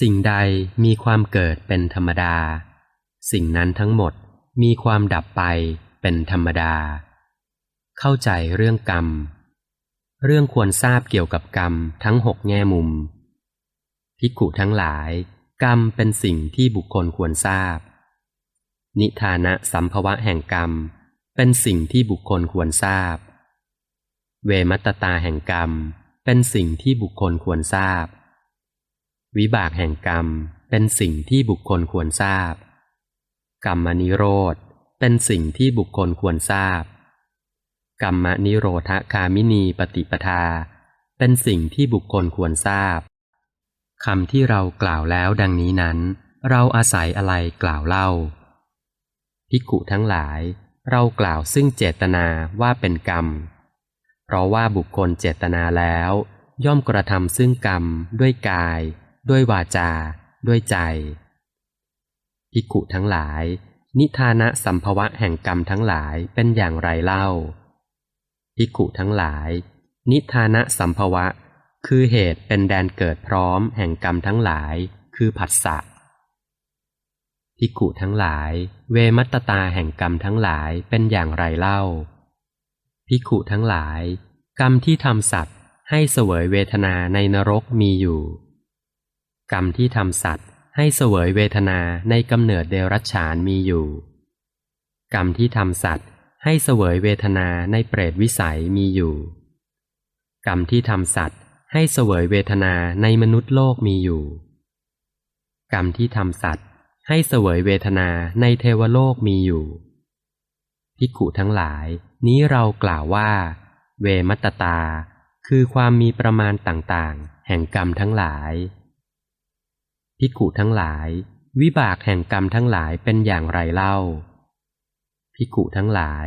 สิ่งใดมีความเกิดเป็นธรรมดา สิ่งนั้นทั้งหมดมีความดับไปเป็นธรรมดา เข้าใจเรื่องกรรม เรื่องควรทราบเกี่ยวกับกรรมทั้งหกแง่มุมภิกุทั้งหลาย กรรมเป็นสิ่งที่บุคคลควรทราบ นิทานะสัมภวะแห่งกรรม เป็นสิ่งที่บุคคลควรทราบ เวมัตตาแห่งกรรม เป็นสิ่งที่บุคคลควรทราบ วิบากแห่งกรรมเป็นสิ่งที่บุคคลควรทราบ กรรมนิโรธเป็นสิ่งที่บุคคลควรทราบ กรรมนิโรธคามินีปฏิปทา เป็นสิ่งที่บุคคลควรทราบคำที่เรากล่าวแล้วดังนี้นั้น เราอาศัยอะไรกล่าวเล่าภิกขุทั้งหลาย เรากล่าวซึ่งเจตนาว่าเป็นกรรม เพราะว่าบุคคลเจตนาแล้ว ย่อมกระทำซึ่งกรรมด้วยกาย ด้วยวาจา ด้วยใจ ภิกขุทั้งหลาย นิทานะสัมภวะแห่งกรรมทั้งหลายเป็นอย่างไรเล่า ภิกขุทั้งหลาย นิทานะสัมภวะ คือเหตุเป็นแดนเกิดพร้อมแห่งกรรมทั้งหลาย คือผัสสะภิกขุทั้งหลาย เวมัตตาแห่งกรรมทั้งหลายเป็นอย่างไรเล่า ภิกขุทั้งหลาย กรรมที่ทำสัตว์ให้เสวยเวทนาในนรกมีอยู่ กรรมที่ทำสัตว์ ให้เสวยเวทนาในกำเนิดเดรัจฉานมีอยู่ กรรมที่ทำสัตว์ ให้เสวยเวทนาในเปรตวิสัยมีอยู่ กรรมที่ทำสัตว์ ให้เสวยเวทนาในมนุษย์โลกมีอยู่ กรรมที่ทำสัตว์ ให้เสวยเวทนาในเทวโลกมีอยู่ภิกขุทั้งหลาย นี้เรากล่าวว่า เวมัตตตาคือความมีประมาณต่างๆ แห่งกรรมทั้งหลาย ภิกขุทั้งหลาย วิบากแห่งกรรมทั้งหลายเป็นอย่างไรเล่า ภิกขุทั้งหลาย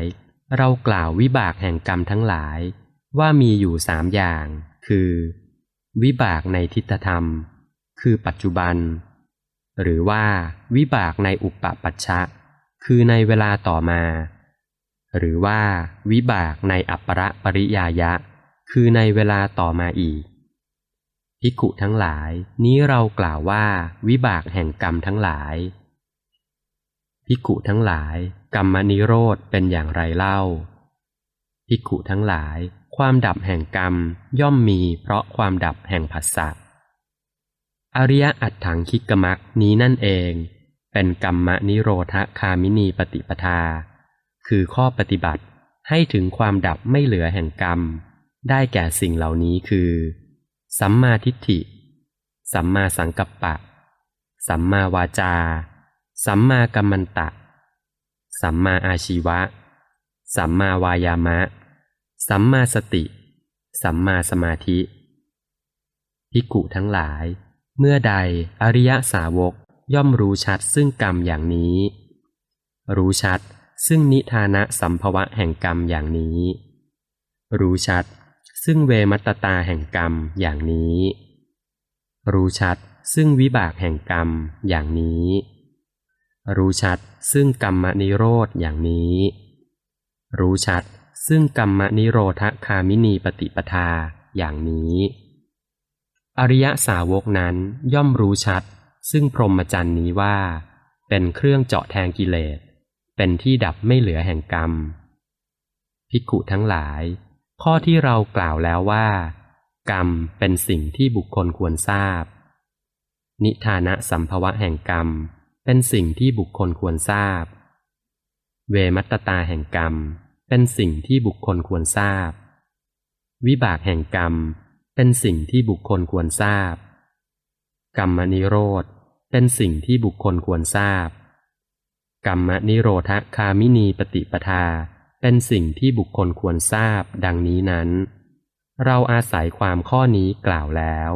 เรากล่าววิบากแห่งกรรมทั้งหลาย ว่ามีอยู่สามอย่าง คือ วิบากในทิฏฐธรรม คือปัจจุบัน หรือว่าวิบากในอุปปัชชะ คือในเวลาต่อมา หรือว่าวิบากในอัปปรปริยายะ คือในเวลาต่อมาอีก ภิกขุทั้งหลาย นี้เรากล่าวว่าวิบากแห่งกรรมทั้งหลาย ภิกขุทั้งหลาย กรรมนิโรธเป็นอย่างไรเล่า ภิกขุทั้งหลาย ความดับแห่งกรรมย่อมมีเพราะความดับแห่งผัสสะอริยอัตถังคิกมักนี้นั่นเอง เป็นกรรมนิโรธคามินีปฏิปทา คือข้อปฏิบัติให้ถึงความดับไม่เหลือแห่งกรรม ได้แก่สิ่งเหล่านี้คือ สัมมาทิฏฐิ สัมมาสังกัปปะ สัมมาวาจา สัมมากัมมันตะ สัมมาอาชีวะ สัมมาวายามะ สัมมาสติ สัมมาสมาธิภิกขุทั้งหลาย เมื่อใดอริยสาวกย่อมรู้ชัดซึ่งกรรมอย่างนี้ รู้ชัดซึ่งนิทานะสัมภวะแห่งกรรมอย่างนี้ รู้ชัด ซึ่งเวมัตตตาแห่งกรรมอย่างนี้ รู้ชัดซึ่งวิบากแห่งกรรมอย่างนี้ รู้ชัดซึ่งกรรมนิโรธอย่างนี้ รู้ชัดซึ่งกรรมนิโรธคามินีปฏิปทาอย่างนี้ อริยสาวกนั้นย่อมรู้ชัด ซึ่งพรหมจรรย์นี้ว่า เป็นเครื่องเจาะแทงกิเลส เป็นที่ดับไม่เหลือแห่งกรรม ภิกขุทั้งหลาย ข้อที่เรากล่าวแล้วว่า กรรมเป็นสิ่งที่บุคคลควรทราบ นิทานะสัมภวะแห่งกรรม เป็นสิ่งที่บุคคลควรทราบ เวมัตตตาแห่งกรรม เป็นสิ่งที่บุคคลควรทราบ วิบากแห่งกรรม เป็นสิ่งที่บุคคลควรทราบ กรรมนิโรธ เป็นสิ่งที่บุคคลควรทราบ กรรมนิโรธคามินีปฏิปทา เป็นสิ่งที่บุคคลควรทราบดังนี้นั้น เราอาศัยความข้อนี้กล่าวแล้ว